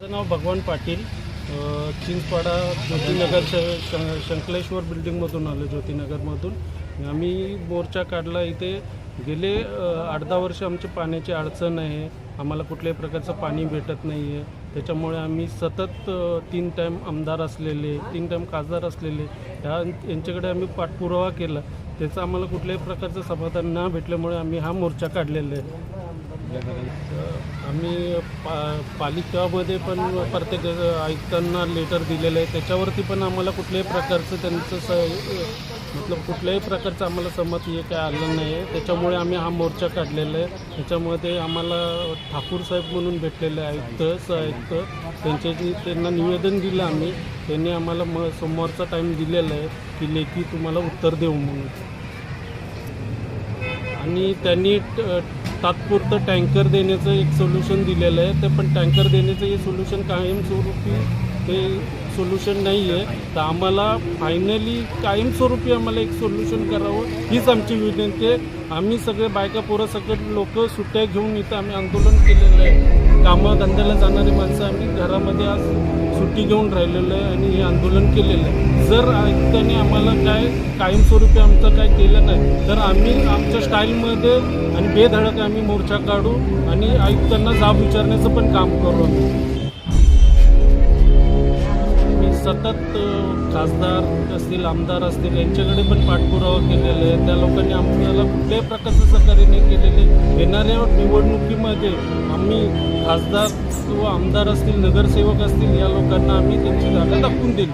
माझं नाव भगवान पाटील. चिंचपाडा ज्योतिनगर श शंकलेश्वर बिल्डिंगमधून आलो ज्योतिनगरमधून. आम्ही मोर्चा काढला इथे. गेले आठ दहा वर्ष आमची पाण्याची अडचण आहे. आम्हाला कुठल्याही प्रकारचं पाणी भेटत नाही आहे त्याच्यामुळे आम्ही सतत तीन टाईम आमदार असलेले तीन टाईम खासदार असलेले ह्या यांच्याकडे आम्ही पाठपुरावा केला. त्याचं आम्हाला कुठल्याही प्रकारचं समाधान न भेटल्यामुळे आम्ही हा मोर्चा काढलेला आहे. आम्ही पा पालिकामध्ये पण प्रत्येक आयुक्तांना लेटर दिलेलं आहे. त्याच्यावरती पण आम्हाला कुठल्याही प्रकारचं त्यांचं स मतलब कुठल्याही प्रकारचं आम्हाला सहमत हे काय आलं नाही आहे. त्याच्यामुळे आम्ही हा मोर्चा काढलेला आहे. त्याच्यामध्ये आम्हाला ठाकूर साहेब म्हणून भेटलेले आयुक्त स आयुक्त त्यांच्याशी त्यांना निवेदन दिलं आम्ही. त्यांनी आम्हाला म सोमवारचा टाईम दिलेला आहे की लेखी तुम्हाला उत्तर देऊ म्हणून. आणि त्यांनी तात्पुरतं टँकर देण्याचं एक सोल्युशन दिलेलं आहे. ते पण टँकर देण्याचं हे सोल्युशन कायमस्वरूपी ते सोल्युशन नाही आहे तर आम्हाला फायनली कायमस्वरूपी आम्हाला एक सोल्युशन करावं हीच आमची विनंती आहे. आम्ही सगळे बायका पोरं सगळे लोक सुट्ट्या घेऊन इथं आम्ही आंदोलन केलेलं आहे. कामं धंद्याला जाणारी माणसं आम्ही घरामध्ये आज सुट्टी घेऊन राहिलेलो आहे आणि हे आंदोलन केलेलं आहे. जर आयुक्तांनी आम्हाला काय कायमस्वरूपी आमचं काय केलं नाही तर आम्ही आमच्या स्टाईलमध्ये आणि बेधडक आम्ही मोर्चा काढू आणि आयुक्तांना जाब विचारण्याचं पण काम करू आम्ही. सतत खासदार असतील आमदार असतील यांच्याकडे पण पाठपुरावा केलेला आहे. त्या लोकांनी आम्हाला कुठल्याही प्रकारचं सहकार्य नाही केलेले येणाऱ्या निवडणुकीमध्ये आम्ही खासदार किंवा आमदार असतील नगरसेवक असतील या लोकांना आम्ही त्यांची जागा दाखवून देईल.